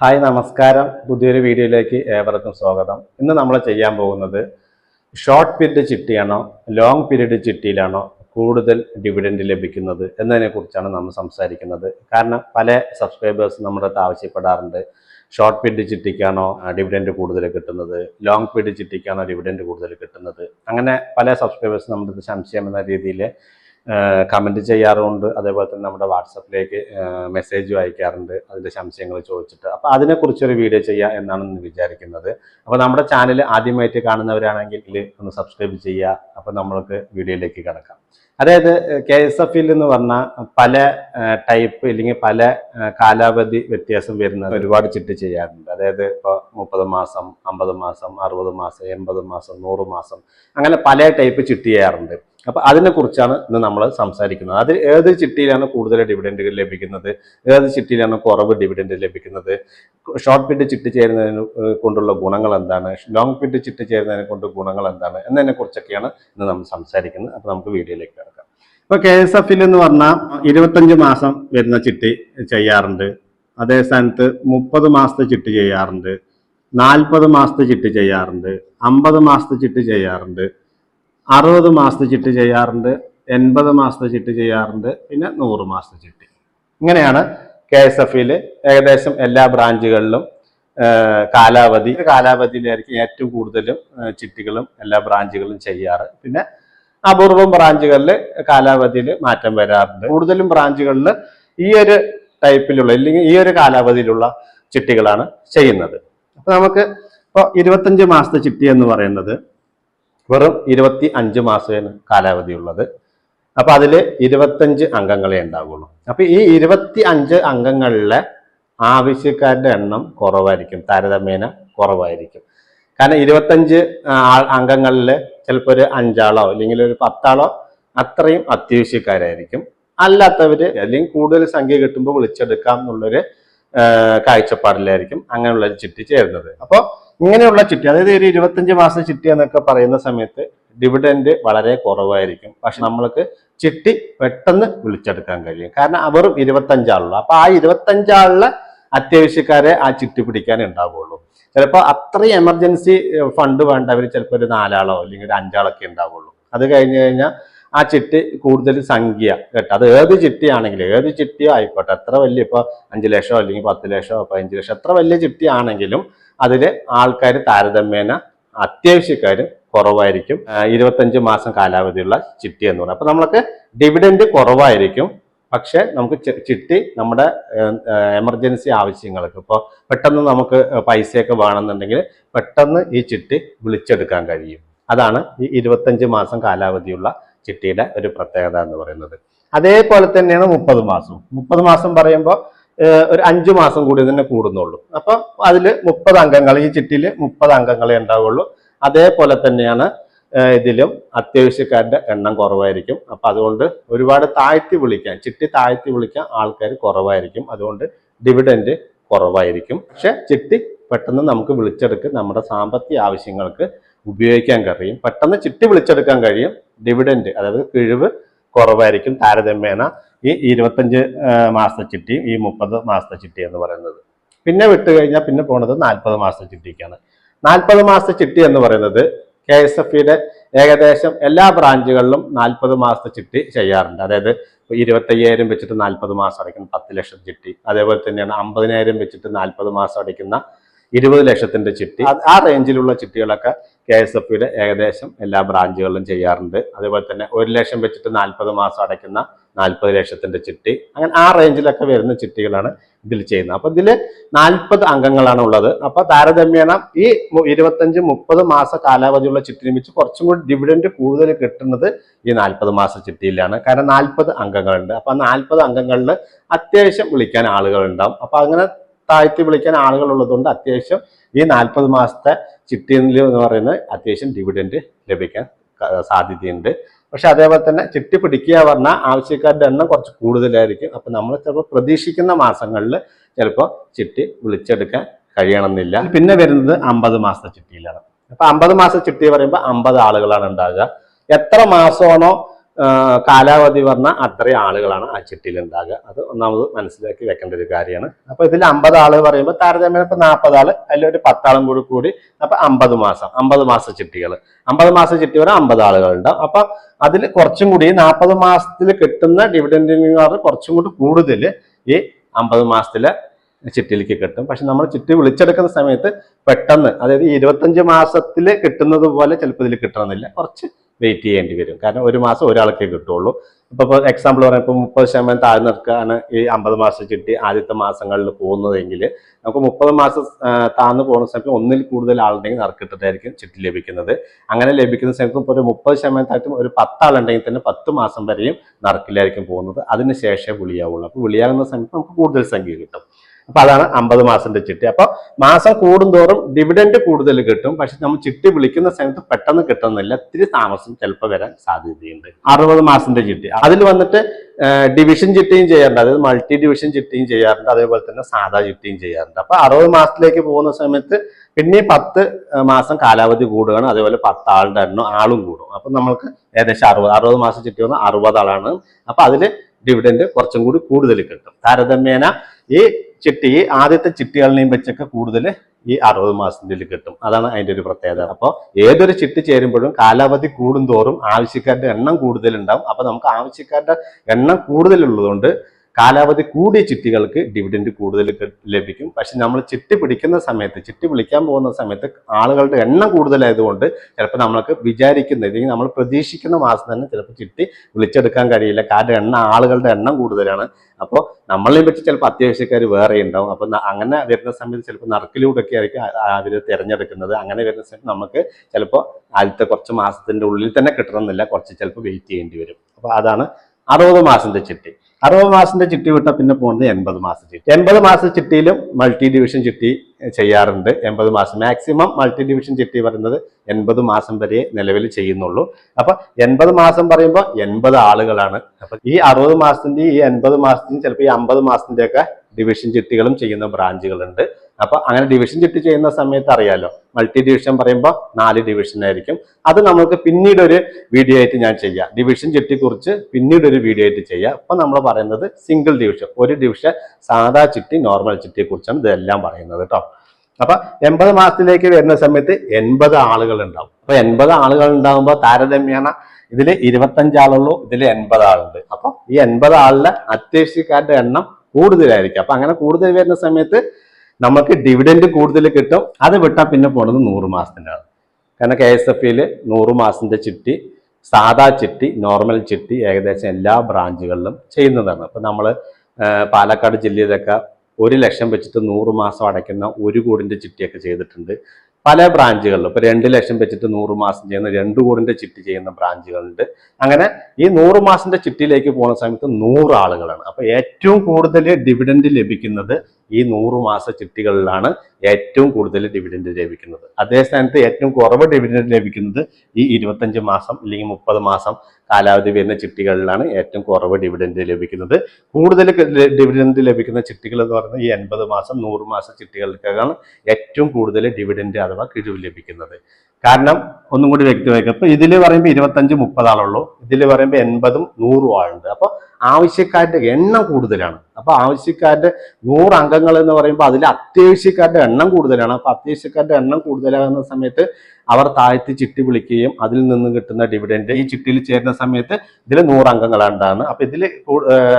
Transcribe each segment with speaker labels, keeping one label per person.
Speaker 1: Hi നമസ്കാരം. പുതിയൊരു വീഡിയോയിലേക്ക് ഏവർക്കും സ്വാഗതം. ഇന്ന് നമ്മൾ ചെയ്യാൻ പോകുന്നത് ഷോർട്ട് പീരീഡ് ചിട്ടിയാണോ ലോങ് പീരീഡ് ചിട്ടിയിലാണോ കൂടുതൽ ഡിവിഡൻഡ് ലഭിക്കുന്നത് എന്നതിനെ കുറിച്ചാണ് നമ്മൾ സംസാരിക്കുന്നത്. കാരണം പല സബ്സ്ക്രൈബേഴ്സ് നമ്മുടെ അടുത്ത് ആവശ്യപ്പെടാറുണ്ട്. ഷോർട്ട് പീരീഡ് ചിട്ടിക്കാണോ ഡിവിഡൻഡ് കൂടുതൽ കിട്ടുന്നത്? ലോങ് പീരീഡ് ചിട്ടിക്കാണോ ഡിവിഡൻഡ് കൂടുതൽ കിട്ടുന്നത്? അങ്ങനെ പല സബ്സ്ക്രൈബേഴ്സ് നമ്മുടെ സംശയം എന്ന രീതിയിൽ കമന്റ് ചെയ്യാറുണ്ട്. അതേപോലെ തന്നെ നമ്മുടെ വാട്സപ്പിലേക്ക് മെസ്സേജ് അയക്കാറുണ്ട്. അതിന്റെ സംശയങ്ങൾ ചോദിച്ചിട്ട്. അപ്പോൾ അതിനെക്കുറിച്ചൊരു വീഡിയോ ചെയ്യുക എന്നാണ് ഇന്ന് വിചാരിക്കുന്നത്. അപ്പോൾ നമ്മുടെ ചാനൽ ആദ്യമായിട്ട് കാണുന്നവരാണെങ്കിൽ ഒന്ന് സബ്സ്ക്രൈബ് ചെയ്യുക അപ്പോൾ നമ്മൾക്ക് വീഡിയോയിലേക്ക് കിടക്കാം. അതായത് കെ എസ് എഫ് എന്ന് പറഞ്ഞാൽ പല ടൈപ്പ് അല്ലെങ്കിൽ പല കാലാവധി വ്യത്യാസം വരുന്ന ഒരുപാട് ചിട്ടി ചെയ്യാറുണ്ട്. അതായത് ഇപ്പോൾ മുപ്പത് മാസം അമ്പത് മാസം അറുപത് മാസം എൺപത് മാസം നൂറ് മാസം അങ്ങനെ പല ടൈപ്പ് ചിട്ടി ചെയ്യാറുണ്ട്. അപ്പൊ അതിനെ കുറിച്ചാണ് ഇന്ന് നമ്മൾ സംസാരിക്കുന്നത്. അത് ഏത് ചിട്ടിയിലാണ് കൂടുതൽ ഡിവിഡൻഡുകൾ ലഭിക്കുന്നത്? ഏത് ചിട്ടിയിലാണ് കുറവ് ഡിവിഡൻഡ് ലഭിക്കുന്നത്? ഷോർട്ട് പിറ്റ് ചിട്ടി ചേരുന്നതിന് കൊണ്ടുള്ള ഗുണങ്ങൾ എന്താണ്? ലോങ് പിറ്റ് ചിട്ടി ചേരുന്നതിനെ കൊണ്ട് ഗുണങ്ങൾ എന്താണ്? എന്നതിനെ കുറിച്ചൊക്കെയാണ് ഇന്ന് നമ്മൾ സംസാരിക്കുന്നത്. അപ്പൊ നമുക്ക് വീഡിയോയിലേക്ക് ഇപ്പൊ കെ എസ് എഫിൽ എന്ന് പറഞ്ഞാൽ ഇരുപത്തഞ്ച് മാസം വരുന്ന ചിട്ടി ചെയ്യാറുണ്ട്. അതേ സ്ഥാനത്ത് മുപ്പത് മാസത്തെ ചിട്ടി ചെയ്യാറുണ്ട്. നാൽപ്പത് മാസത്തെ ചിട്ടി ചെയ്യാറുണ്ട്. അമ്പത് മാസത്തെ ചിട്ടി ചെയ്യാറുണ്ട്. അറുപത് മാസത്തെ ചിട്ടി ചെയ്യാറുണ്ട്. എൺപത് മാസത്തെ ചിട്ടി ചെയ്യാറുണ്ട്. പിന്നെ നൂറ് മാസത്തെ ചിട്ടി. ഇങ്ങനെയാണ് കെ എസ് എഫിൽ ഏകദേശം എല്ലാ ബ്രാഞ്ചുകളിലും കാലാവധി. കാലാവധിയിലായിരിക്കും ഏറ്റവും കൂടുതലും ചിട്ടികളും എല്ലാ ബ്രാഞ്ചുകളും ചെയ്യാറ്. പിന്നെ അപൂർവം ബ്രാഞ്ചുകളിൽ കാലാവധിയിൽ മാറ്റം വരാറുണ്ട്. കൂടുതലും ബ്രാഞ്ചുകളിൽ ഈ ഒരു ടൈപ്പിലുള്ള അല്ലെങ്കിൽ ഈ ഒരു കാലാവധിയിലുള്ള ചിട്ടികളാണ് ചെയ്യുന്നത്. അപ്പൊ നമുക്ക് ഇപ്പോൾ ഇരുപത്തഞ്ച് മാസത്തെ ചിട്ടി എന്ന് പറയുന്നത് വെറും ഇരുപത്തി അഞ്ച് മാസത്തിന് കാലാവധിയുള്ളത്. അപ്പൊ അതിൽ ഇരുപത്തഞ്ച് അംഗങ്ങളെ ഉണ്ടാവുള്ളൂ. അപ്പൊ ഈ ഇരുപത്തി അഞ്ച് അംഗങ്ങളിലെ ആവശ്യക്കാരുടെ എണ്ണം കുറവായിരിക്കും താരതമ്യേന കുറവായിരിക്കും. കാരണം ഇരുപത്തഞ്ച് അംഗങ്ങളിൽ ചിലപ്പോൾ ഒരു അഞ്ചാളോ അല്ലെങ്കിൽ ഒരു പത്താളോ അത്രയും അത്യാവശ്യക്കാരായിരിക്കും. അല്ലാത്തവർ അല്ലെങ്കിൽ കൂടുതൽ സംഖ്യ കിട്ടുമ്പോൾ വിളിച്ചെടുക്കാം എന്നുള്ളൊരു കാഴ്ചപ്പാടിലായിരിക്കും അങ്ങനെയുള്ള ചിട്ടി ചേരുന്നത്. അപ്പോൾ ഇങ്ങനെയുള്ള ചിട്ടി അതായത് ഒരു ഇരുപത്തഞ്ച് മാസം ചിട്ടി എന്നൊക്കെ പറയുന്ന സമയത്ത് ഡിവിഡൻഡ് വളരെ കുറവായിരിക്കും. പക്ഷെ നമ്മൾക്ക് ചിട്ടി പെട്ടെന്ന് വിളിച്ചെടുക്കാൻ കഴിയും. കാരണം അവരും ഇരുപത്തഞ്ചാളുള്ളൂ അപ്പൊ ആ ഇരുപത്തഞ്ചാളിലെ അത്യാവശ്യക്കാരെ ആ ചിട്ടി പിടിക്കാൻ ഉണ്ടാവുള്ളൂ. ചിലപ്പോൾ അത്രയും എമർജൻസി ഫണ്ട് വേണ്ട. അവർ ചിലപ്പോൾ ഒരു നാലാളോ അല്ലെങ്കിൽ ഒരു അഞ്ചാളൊക്കെ ഉണ്ടാവുള്ളൂ. അത് കഴിഞ്ഞ് കഴിഞ്ഞാൽ ആ ചിട്ടി കൂടുതൽ സംഖ്യ കേട്ടോ. അത് ഏത് ചിട്ടിയാണെങ്കിലും ഏത് ചിട്ടിയോ ആയിക്കോട്ടെ. എത്ര വലിയ ഇപ്പോൾ അഞ്ച് ലക്ഷമോ അല്ലെങ്കിൽ പത്ത് ലക്ഷമോ പതിനഞ്ച് ലക്ഷം എത്ര വലിയ ചിട്ടിയാണെങ്കിലും അതിൽ ആൾക്കാർ താരതമ്യേന അത്യാവശ്യക്കാർ കുറവായിരിക്കും. ഇരുപത്തഞ്ച് മാസം കാലാവധിയുള്ള ചിട്ടി എന്ന് പറയുന്നത് അപ്പോൾ നമ്മൾക്ക് ഡിവിഡൻഡ് കുറവായിരിക്കും. പക്ഷെ നമുക്ക് ചിട്ടി നമ്മുടെ എമർജൻസി ആവശ്യങ്ങൾക്ക്. ഇപ്പോൾ പെട്ടെന്ന് നമുക്ക് പൈസയൊക്കെ വേണമെന്നുണ്ടെങ്കിൽ പെട്ടെന്ന് ഈ ചിട്ടി വിളിച്ചെടുക്കാൻ കഴിയും. അതാണ് ഈ ഇരുപത്തഞ്ച് മാസം കാലാവധിയുള്ള ചിട്ടിയുടെ ഒരു പ്രത്യേകത എന്ന് പറയുന്നത്. അതേപോലെ തന്നെയാണ് മുപ്പത് മാസം മുപ്പത് മാസം പറയുമ്പോൾ ഒരു അഞ്ചു മാസം കൂടി തന്നെ കൂടുന്നുള്ളൂ. അപ്പം അതിൽ മുപ്പത് അംഗങ്ങൾ ഈ ചിട്ടിയിൽ മുപ്പത് അംഗങ്ങളെ ഉണ്ടാവുള്ളൂ. അതേപോലെ തന്നെയാണ് ഇതിലും അത്യാവശ്യക്കാരുടെ എണ്ണം കുറവായിരിക്കും. അപ്പൊ അതുകൊണ്ട് ഒരുപാട് താഴ്ത്തി വിളിക്കാൻ ചിട്ടി താഴ്ത്തി വിളിക്കാൻ ആൾക്കാർ കുറവായിരിക്കും. അതുകൊണ്ട് ഡിവിഡൻഡ് കുറവായിരിക്കും. പക്ഷെ ചിട്ടി പെട്ടെന്ന് നമുക്ക് വിളിച്ചെടുക്ക് നമ്മുടെ സാമ്പത്തിക ആവശ്യങ്ങൾക്ക് ഉപയോഗിക്കാൻ കഴിയും. പെട്ടെന്ന് ചിട്ടി വിളിച്ചെടുക്കാൻ കഴിയും. ഡിവിഡൻഡ് അതായത് കിഴിവ് കുറവായിരിക്കും. താരതമ്യേന ഈ ഇരുപത്തഞ്ച് മാസത്തെ ചിട്ടിയും ഈ മുപ്പത് മാസത്തെ ചിട്ടി എന്ന് പറയുന്നത്. പിന്നെ വിട്ട് കഴിഞ്ഞാൽ പിന്നെ പോണത് നാൽപ്പത് മാസത്തെ ചിട്ടിക്കാണ്. നാൽപ്പത് മാസത്തെ ചിട്ടി എന്ന് പറയുന്നത് കെ എസ് എഫ് ഇയുടെ ഏകദേശം എല്ലാ ബ്രാഞ്ചുകളിലും നാൽപ്പത് മാസത്തെ ചിട്ടി ചെയ്യാറുണ്ട്. അതായത് ഇരുപത്തയ്യായിരം വെച്ചിട്ട് നാൽപ്പത് മാസം അടയ്ക്കുന്ന പത്ത് ലക്ഷം ചിട്ടി. അതേപോലെ തന്നെയാണ് അമ്പതിനായിരം വെച്ചിട്ട് നാൽപ്പത് മാസം അടയ്ക്കുന്ന ഇരുപത് ലക്ഷത്തിന്റെ ചിട്ടി. ആ റേഞ്ചിലുള്ള ചിട്ടികളൊക്കെ കെ എസ് എഫ് യുടെ ഏകദേശം എല്ലാ ബ്രാഞ്ചുകളിലും ചെയ്യാറുണ്ട്. അതേപോലെ തന്നെ ഒരു ലക്ഷം വെച്ചിട്ട് നാൽപ്പത് മാസം അടയ്ക്കുന്ന നാൽപ്പത് ലക്ഷത്തിന്റെ ചിട്ടി അങ്ങനെ ആ റേഞ്ചിലൊക്കെ വരുന്ന ചിട്ടികളാണ് ഇതിൽ ചെയ്യുന്നത്. അപ്പൊ ഇതിൽ നാൽപ്പത് അംഗങ്ങളാണ് ഉള്ളത്. അപ്പൊ താരതമ്യേന ഈ ഇരുപത്തഞ്ച് മുപ്പത് മാസ കാലാവധിയുള്ള ചിട്ടിനെ വെച്ച് കുറച്ചും കൂടി ഡിവിഡൻഡ് കൂടുതൽ കിട്ടുന്നത് ഈ നാൽപ്പത് മാസ ചിട്ടിയിലാണ്. കാരണം നാൽപ്പത് അംഗങ്ങളുണ്ട്. അപ്പൊ നാൽപ്പത് അംഗങ്ങളിൽ അത്യാവശ്യം വിളിക്കാൻ ആളുകൾ ഉണ്ടാവും അപ്പൊ അങ്ങനെ താഴ്ത്തി വിളിക്കാൻ ആളുകളുള്ളതുകൊണ്ട് അത്യാവശ്യം ഈ നാൽപ്പത് മാസത്തെ ചിട്ടിയിൽ എന്ന് പറയുന്നത് അത്യാവശ്യം ഡിവിഡൻഡ് ലഭിക്കാൻ സാധ്യതയുണ്ട്. പക്ഷെ അതേപോലെ തന്നെ ചിട്ടി പിടിക്കുക പറഞ്ഞാൽ ആവശ്യക്കാരുടെ എണ്ണം കുറച്ച് കൂടുതലായിരിക്കും. അപ്പം നമ്മൾ ചിലപ്പോൾ പ്രതീക്ഷിക്കുന്ന മാസങ്ങളിൽ ചിലപ്പോൾ ചിട്ടി വിളിച്ചെടുക്കാൻ കഴിയണമെന്നില്ല. പിന്നെ വരുന്നത് അമ്പത് മാസത്തെ ചിട്ടിയിലാണ്. അപ്പം അമ്പത് മാസത്തെ ചിട്ടി പറയുമ്പോൾ അമ്പത് ആളുകളാണ് ഉണ്ടാകുക എത്ര മാസമാണോ കാലാവധി പറഞ്ഞ അത്രയും ആളുകളാണ് ആ ചിട്ടിയിൽ ഉണ്ടാകുക. അത് ഒന്നാമത് മനസ്സിലാക്കി വെക്കേണ്ട ഒരു കാര്യമാണ്. അപ്പൊ ഇതിൽ അമ്പത് ആൾ പറയുമ്പോൾ താരതമ്യം ഇപ്പൊ നാൽപ്പത് ആൾ അതിലൊരു പത്താളും കൂടി കൂടി അപ്പൊ അമ്പത് മാസം അമ്പത് മാസ ചിട്ടികൾ അമ്പത് മാസ ചിട്ടി വരെ അമ്പത് ആളുകൾ ഉണ്ടാവും അപ്പൊ അതിൽ കുറച്ചും കൂടി നാൽപ്പത് മാസത്തിൽ കിട്ടുന്ന ഡിവിഡൻഡിനേക്കാൾ കുറച്ചും കൂടി കൂടുതൽ ഈ അമ്പത് മാസത്തിലെ ചിട്ടിയിലേക്ക് കിട്ടും. പക്ഷെ നമ്മൾ ചിട്ടി വിളിച്ചെടുക്കുന്ന സമയത്ത് പെട്ടെന്ന് അതായത് ഇരുപത്തഞ്ച് മാസത്തിൽ കിട്ടുന്നത് പോലെ ചിലപ്പോൾ ഇതിൽ കിട്ടണമെന്നില്ല. കുറച്ച് വെയിറ്റ് ചെയ്യേണ്ടി വരും. കാരണം ഒരു മാസം ഒരാൾക്കേ കിട്ടുള്ളൂ. ഇപ്പൊ ഇപ്പോൾ എക്സാമ്പിൾ പറയാം ഇപ്പൊ മുപ്പത് ശതമാനം താഴ്ന്നു നിൽക്കാണ് ഈ അമ്പത് മാസം ചിട്ടി ആദ്യത്തെ മാസങ്ങളിൽ പോകുന്നതെങ്കിൽ നമുക്ക് മുപ്പത് മാസം താഴ്ന്നു പോകുന്ന സമയത്ത് ഒന്നിൽ കൂടുതൽ ആളുണ്ടെങ്കിൽ നറുക്കിട്ടിട്ടായിരിക്കും ചിട്ടി ലഭിക്കുന്നത്. അങ്ങനെ ലഭിക്കുന്ന സമയത്ത് ഇപ്പോൾ ഒരു മുപ്പത് ശതമാനം താഴ്ത്തും ഒരു പത്താളുണ്ടെങ്കിൽ തന്നെ പത്ത് മാസം വരെയും നറുക്കിലായിരിക്കും പോകുന്നത്. അതിന് ശേഷമേ വിളിയാവുള്ളൂ. അപ്പോൾ വിളിയാകുന്ന സമയത്ത് നമുക്ക് കൂടുതൽ സംഖ്യ കിട്ടും. അപ്പൊ അതാണ് അമ്പത് മാസത്തിന്റെ ചിട്ടി. അപ്പൊ മാസം കൂടുന്തോറും ഡിവിഡൻഡ് കൂടുതൽ കിട്ടും. പക്ഷെ നമ്മൾ ചിട്ടി വിളിക്കുന്ന സമയത്ത് പെട്ടെന്ന് കിട്ടുന്നില്ല. ഇത്തിരി താമസം ചിലപ്പോൾ വരാൻ സാധ്യതയുണ്ട്. അറുപത് മാസത്തിന്റെ ചിട്ടി. അതിൽ വന്നിട്ട് ഡിവിഷൻ ചിട്ടിയും ചെയ്യാറുണ്ട്. അതായത് മൾട്ടി ഡിവിഷൻ ചിട്ടിയും ചെയ്യാറുണ്ട്. അതേപോലെ തന്നെ സാധാ ചിട്ടിയും ചെയ്യാറുണ്ട്. അപ്പൊ അറുപത് മാസത്തിലേക്ക് പോകുന്ന സമയത്ത് പിന്നെ പത്ത് മാസം കാലാവധി കൂടുകയാണ്. അതേപോലെ പത്ത് ആളുടെ എണ്ണം ആളും കൂടും. അപ്പൊ നമ്മൾക്ക് ഏകദേശം അറുപത് അറുപത് മാസം ചിട്ടി വന്ന അറുപത് ആളാണ് അപ്പൊ അതിൽ ഡിവിഡൻഡ് കുറച്ചും കൂടി കൂടുതൽ കിട്ടും. താരതമ്യേന ഈ ചിട്ടി ആദ്യത്തെ ചിട്ടികളിനെയും വെച്ചൊക്കെ കൂടുതൽ ഈ അറുപത് മാസത്തിൽ കിട്ടും. അതാണ് അതിന്റെ ഒരു പ്രത്യേകത. അപ്പോൾ ഏതൊരു ചിട്ടി ചേരുമ്പോഴും കാലാവധി കൂടുന്തോറും ആവശ്യക്കാരുടെ എണ്ണം കൂടുതലുണ്ടാവും. അപ്പോൾ നമുക്ക് ആവശ്യക്കാരുടെ എണ്ണം കൂടുതലുള്ളതുകൊണ്ട് കാലാവധി കൂടിയ ചിട്ടികൾക്ക് ഡിവിഡൻഡ് കൂടുതൽ ലഭിക്കും. പക്ഷെ നമ്മൾ ചിട്ടി പിടിക്കുന്ന സമയത്ത് ചിട്ടി വിളിക്കാൻ പോകുന്ന സമയത്ത് ആളുകളുടെ എണ്ണം കൂടുതലായതുകൊണ്ട് ചിലപ്പോൾ നമ്മൾക്ക് വിചാരിക്കുന്ന ഇല്ലെങ്കിൽ നമ്മൾ പ്രതീക്ഷിക്കുന്ന മാസം തന്നെ ചിലപ്പോൾ ചിട്ടി വിളിച്ചെടുക്കാൻ കഴിയില്ല. കാരണം എണ്ണ ആളുകളുടെ എണ്ണം കൂടുതലാണ്. അപ്പോൾ നമ്മളെ പറ്റി ചിലപ്പോൾ അത്യാവശ്യക്കാർ വേറെ ഉണ്ടാവും. അപ്പോൾ അങ്ങനെ വരുന്ന സമയത്ത് ചിലപ്പോൾ നറുക്കിലൂടെയൊക്കെ ആയിരിക്കും അവർ തിരഞ്ഞെടുക്കുന്നത്. അങ്ങനെ വരുന്ന സമയത്ത് നമുക്ക് ചിലപ്പോൾ ആദ്യത്തെ കുറച്ച് മാസത്തിന്റെ ഉള്ളിൽ തന്നെ കിട്ടണമെന്നില്ല. കുറച്ച് ചിലപ്പോൾ വെയിറ്റ് ചെയ്യേണ്ടി വരും. അപ്പോൾ അതാണ് അറുപത് മാസത്തെ ചിട്ടി. അറുപത് മാസത്തിന്റെ ചിട്ടി വിട്ടാൽ പിന്നെ പോകുന്നത് എൺപത് മാസം ചിട്ടി. എൺപത് മാസ ചിട്ടിയിലും മൾട്ടി ഡിവിഷൻ ചിട്ടി ചെയ്യാറുണ്ട്. എൺപത് മാസം മാക്സിമം മൾട്ടി ഡിവിഷൻ ചിട്ടി പറയുന്നത് എൺപത് മാസം വരെ നിലവിൽ ചെയ്യുന്നുള്ളൂ. അപ്പൊ എൺപത് മാസം പറയുമ്പോൾ എൺപത് ആളുകളാണ്. അപ്പൊ ഈ അറുപത് മാസത്തിന്റെ ഈ എൺപത് മാസത്തിന്റെയും ചിലപ്പോൾ ഈ അമ്പത് മാസത്തിന്റെ ഒക്കെ ഡിവിഷൻ ചിട്ടികളും ചെയ്യുന്ന ബ്രാഞ്ചുകളുണ്ട് അപ്പൊ അങ്ങനെ ഡിവിഷൻ ചിട്ടി ചെയ്യുന്ന സമയത്ത് അറിയാലോ. മൾട്ടി ഡിവിഷൻ പറയുമ്പോൾ നാല് ഡിവിഷൻ ആയിരിക്കും. അത് നമുക്ക് പിന്നീട് ഒരു വീഡിയോ ആയിട്ട് ഞാൻ ചെയ്യാം. ഡിവിഷൻ ചിട്ടി കുറിച്ച് പിന്നീട് ഒരു വീഡിയോ ആയിട്ട് ചെയ്യാം. അപ്പൊ നമ്മൾ പറയുന്നത് സിംഗിൾ ഡിവിഷൻ ഒരു ഡിവിഷൻ സാധാ ചിട്ടി നോർമൽ ചിട്ടിയെ കുറിച്ചാണ് ഇതെല്ലാം പറയുന്നത് കേട്ടോ അപ്പൊ എൺപത് മാസത്തിലേക്ക് വരുന്ന സമയത്ത് എൺപത് ആളുകൾ ഉണ്ടാവും. അപ്പൊ എൺപത് ആളുകൾ ഉണ്ടാകുമ്പോൾ താരതമ്യേന ഇതിൽ ഇരുപത്തഞ്ച് ആളുള്ളൂ ഇതിൽ എൺപത് ആളുണ്ട്. അപ്പൊ ഈ എൺപത് ആളിലെ അത്യാവശ്യക്കാരുടെ എണ്ണം കൂടുതലായിരിക്കും. അപ്പൊ അങ്ങനെ കൂടുതൽ വരുന്ന സമയത്ത് നമുക്ക് ഡിവിഡൻഡ് കൂടുതൽ കിട്ടും. അത് വിട്ടാൽ പിന്നെ പോണത് നൂറ് മാസത്തിനാണ് കാരണം കെ എസ് എഫ് ഇയിൽ നൂറ് മാസത്തിന്റെ ചിട്ടി സാധാ ചിട്ടി നോർമൽ ചിട്ടി ഏകദേശം എല്ലാ ബ്രാഞ്ചുകളിലും ചെയ്യുന്നതാണ്. അപ്പൊ നമ്മൾ പാലക്കാട് ജില്ലയിലൊക്കെ ഒരു ലക്ഷം വെച്ചിട്ട് നൂറ് മാസം അടയ്ക്കുന്ന ഒരു കോടിന്റെ ചിട്ടിയൊക്കെ ചെയ്തിട്ടുണ്ട്. പല ബ്രാഞ്ചുകളിലും. ഇപ്പൊ രണ്ട് ലക്ഷം വെച്ചിട്ട് നൂറ് മാസം ചെയ്യുന്ന രണ്ട് കോടിന്റെ ചിട്ടി ചെയ്യുന്ന ബ്രാഞ്ചുകളുണ്ട്. അങ്ങനെ ഈ നൂറ് മാസത്തിന്റെ ചിട്ടിയിലേക്ക് പോകുന്ന സമയത്ത് നൂറ് ആളുകളാണ്. അപ്പൊ ഏറ്റവും കൂടുതൽ ഡിവിഡൻഡ് ലഭിക്കുന്നത് ഈ നൂറ് മാസ ചിട്ടികളിലാണ് ഏറ്റവും കൂടുതൽ ഡിവിഡൻഡ് ലഭിക്കുന്നത്. അതേ സ്ഥാനത്ത് ഏറ്റവും കുറവ് ഡിവിഡൻഡ് ലഭിക്കുന്നത് ഈ ഇരുപത്തഞ്ച് മാസം അല്ലെങ്കിൽ മുപ്പത് മാസം കാലാവധി വരുന്ന ചിട്ടികളിലാണ് ഏറ്റവും കുറവ് ഡിവിഡൻഡ് ലഭിക്കുന്നത്. കൂടുതൽ ഡിവിഡൻഡ് ലഭിക്കുന്ന ചിട്ടികൾ എന്ന് പറഞ്ഞാൽ ഈ എൺപത് മാസം നൂറ് മാസം ചിട്ടികൾക്കാണ് ഏറ്റവും കൂടുതൽ ഡിവിഡൻഡ് അഥവാ കിഴിവ് ലഭിക്കുന്നത്. കാരണം ഒന്നും കൂടി വ്യക്തമാക്കുക അപ്പൊ ഇതിൽ പറയുമ്പോൾ ഇരുപത്തഞ്ച് മുപ്പത് ആളുള്ളൂ. ഇതിൽ പറയുമ്പോൾ എൺപതും നൂറും ആളുണ്ട്. അപ്പൊ ആവശ്യക്കാരുടെ എണ്ണം കൂടുതലാണ്. അപ്പൊ ആവശ്യക്കാരുടെ നൂറ് അംഗങ്ങൾ എന്ന് പറയുമ്പോൾ അതിൽ അത്യാവശ്യക്കാരുടെ എണ്ണം കൂടുതലാണ്. അപ്പൊ അത്യാവശ്യക്കാരുടെ എണ്ണം കൂടുതലാകുന്ന സമയത്ത് അവർ താഴ്ത്തി ചിട്ടി വിളിക്കുകയും അതിൽ നിന്ന് കിട്ടുന്ന ഡിവിഡൻഡ് ഈ ചിട്ടിയിൽ ചേരുന്ന സമയത്ത് ഇതിൽ നൂറ് അംഗങ്ങളുണ്ടാണ് അപ്പൊ ഇതിൽ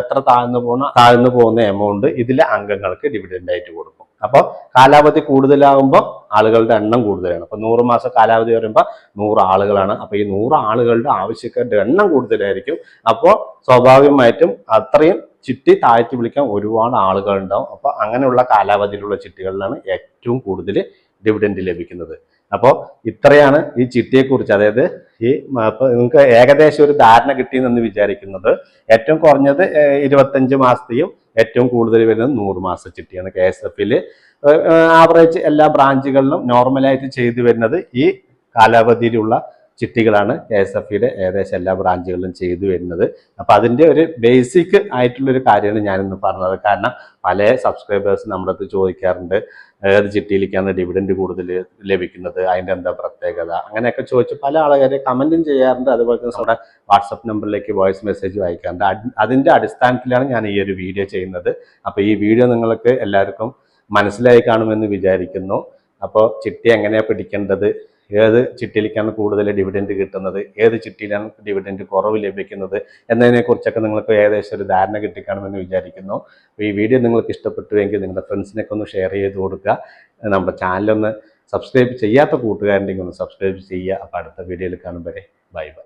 Speaker 1: എത്ര താഴ്ന്നു പോകുന്ന താഴ്ന്നു പോകുന്ന എമൗണ്ട് ഇതിലെ അംഗങ്ങൾക്ക് ഡിവിഡൻഡ് ആയിട്ട് കൊടുക്കും. അപ്പോൾ കാലാവധി കൂടുതലാകുമ്പോൾ ആളുകളുടെ എണ്ണം കൂടുതലാണ്. അപ്പോൾ നൂറ് മാസം കാലാവധി വരുമ്പോൾ നൂറ് ആളുകളാണ്. അപ്പോൾ ഈ നൂറ് ആളുകളുടെ ആവശ്യക്കാരുടെ എണ്ണം കൂടുതലായിരിക്കും. അപ്പോൾ സ്വാഭാവികമായിട്ടും അത്രയും ചിട്ടി താഴ്ത്തി വിളിക്കാൻ ഒരുപാട് ആളുകൾ ഉണ്ടാവും അപ്പൊ അങ്ങനെയുള്ള കാലാവധിയിലുള്ള ചിട്ടികളിലാണ് ഏറ്റവും കൂടുതൽ ഡിവിഡൻഡ് ലഭിക്കുന്നത്. അപ്പോൾ ഇത്രയാണ് ഈ ചിട്ടിയെക്കുറിച്ച്. അതായത് ഈ നിങ്ങൾക്ക് ഏകദേശം ഒരു ധാരണ കിട്ടിയെന്ന് വിചാരിക്കുന്നത് ഏറ്റവും കുറഞ്ഞത് ഇരുപത്തഞ്ച് മാസത്തെയും ഏറ്റവും കൂടുതൽ വരുന്നത് നൂറ് മാസ ചിട്ടിയാണ് കെ എസ് എഫിൽ ആവറേജ് എല്ലാ ബ്രാഞ്ചുകളിലും നോർമലായിട്ട് ചെയ്തു വരുന്നത് ഈ കാലാവധിയിലുള്ള ചിട്ടികളാണ് കെ എസ് എഫ് ഇയുടെ ഏകദേശം എല്ലാ ബ്രാഞ്ചുകളിലും ചെയ്തു വരുന്നത്. അപ്പോൾ അതിന്റെ ഒരു ബേസിക് ആയിട്ടുള്ളൊരു കാര്യമാണ് ഞാനിന്ന് പറഞ്ഞത്. കാരണം പല സബ്സ്ക്രൈബേഴ്സ് നമ്മുടെ അടുത്ത് ചോദിക്കാറുണ്ട് ഏത് ചിട്ടിയിലേക്കാണ് ഡിവിഡൻഡ് കൂടുതൽ ലഭിക്കുന്നത് അതിന്റെ എന്താ പ്രത്യേകത? അങ്ങനെയൊക്കെ ചോദിച്ച് പല ആളുകാരെ കമന്റും ചെയ്യാറുണ്ട്. അതുപോലെ തന്നെ നമ്മുടെ വാട്സപ്പ് നമ്പറിലേക്ക് വോയിസ് മെസ്സേജ് അയക്കാറുണ്ട് അതിന്റെ അടിസ്ഥാനത്തിലാണ് ഞാൻ ഈ ഒരു വീഡിയോ ചെയ്യുന്നത്. അപ്പോൾ ഈ വീഡിയോ നിങ്ങൾക്ക് എല്ലാവർക്കും മനസ്സിലായി കാണുമെന്ന് വിചാരിക്കുന്നു. അപ്പോൾ ചിട്ടി എങ്ങനെയാണ് പിടിക്കേണ്ടത്? ഏത് ചിട്ടിയിലേക്കാണ് കൂടുതൽ ഡിവിഡൻഡ് കിട്ടുന്നത്? ഏത് ചിട്ടിയിലാണ് ഡിവിഡൻഡ് കുറവ് ലഭിക്കുന്നത്? എന്നതിനെക്കുറിച്ചൊക്കെ നിങ്ങൾക്ക് ഏകദേശം ഒരു ധാരണ കിട്ടിക്കാണുമെന്ന് വിചാരിക്കുന്നു. ഈ വീഡിയോ നിങ്ങൾക്ക് ഇഷ്ടപ്പെട്ടുവെങ്കിൽ നിങ്ങളുടെ ഫ്രണ്ട്സിനൊക്കെ ഒന്ന് ഷെയർ ചെയ്ത് കൊടുക്കുക. നമ്മുടെ ചാനലൊന്ന് സബ്സ്ക്രൈബ് ചെയ്യാത്ത കൂട്ടുകാരുണ്ടെങ്കിൽ ഒന്ന് സബ്സ്ക്രൈബ് ചെയ്യുക. അപ്പോൾ അടുത്ത വീഡിയോയിൽ കാണും വരെ. Bye bye